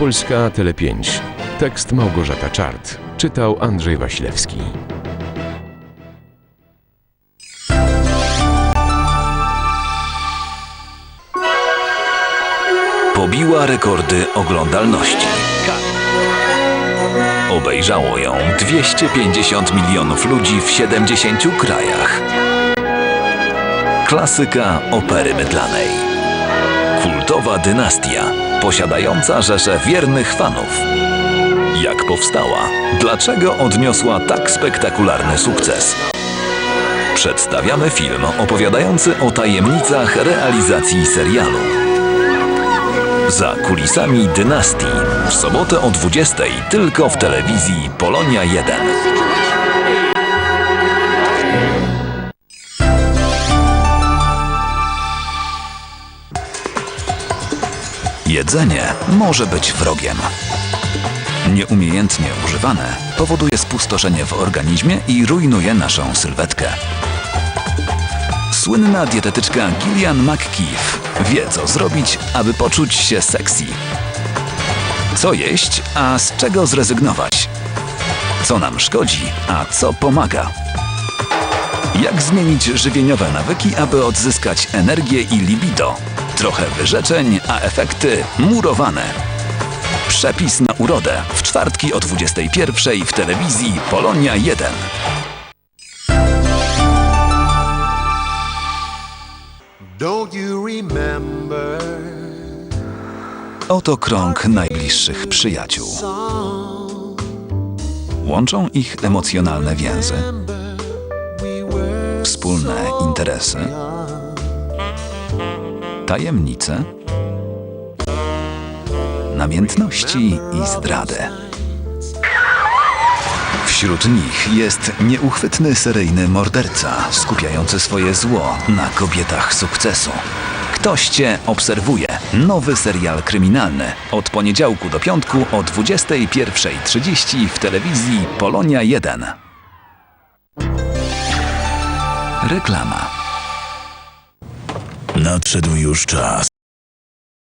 Polska Tele 5. Tekst Małgorzata Czart. Czytał Andrzej Wasilewski. Pobiła rekordy oglądalności. Obejrzało ją 250 milionów ludzi w 70 krajach. Klasyka opery mydlanej. Kultowa dynastia, posiadająca rzeszę wiernych fanów. Jak powstała? Dlaczego odniosła tak spektakularny sukces? Przedstawiamy film opowiadający o tajemnicach realizacji serialu. Za kulisami dynastii. W sobotę o 20 tylko w telewizji Polonia 1. Jedzenie może być wrogiem. Nieumiejętnie używane powoduje spustoszenie w organizmie i rujnuje naszą sylwetkę. Słynna dietetyczka Gillian McKeith wie, co zrobić, aby poczuć się sexy. Co jeść, a z czego zrezygnować? Co nam szkodzi, a co pomaga? Jak zmienić żywieniowe nawyki, aby odzyskać energię i libido? Trochę wyrzeczeń, a efekty murowane. Przepis na urodę w czwartki o 21 w telewizji Polonia 1. Don't you remember Oto krąg najbliższych przyjaciół. Łączą ich emocjonalne więzy, wspólne interesy, tajemnice, namiętności i zdradę. Wśród nich jest nieuchwytny seryjny morderca, skupiający swoje zło na kobietach sukcesu. Ktoś cię obserwuje. Nowy serial kryminalny. Od poniedziałku do piątku o 21.30 w telewizji Polonia 1. Reklama. Nadszedł już czas,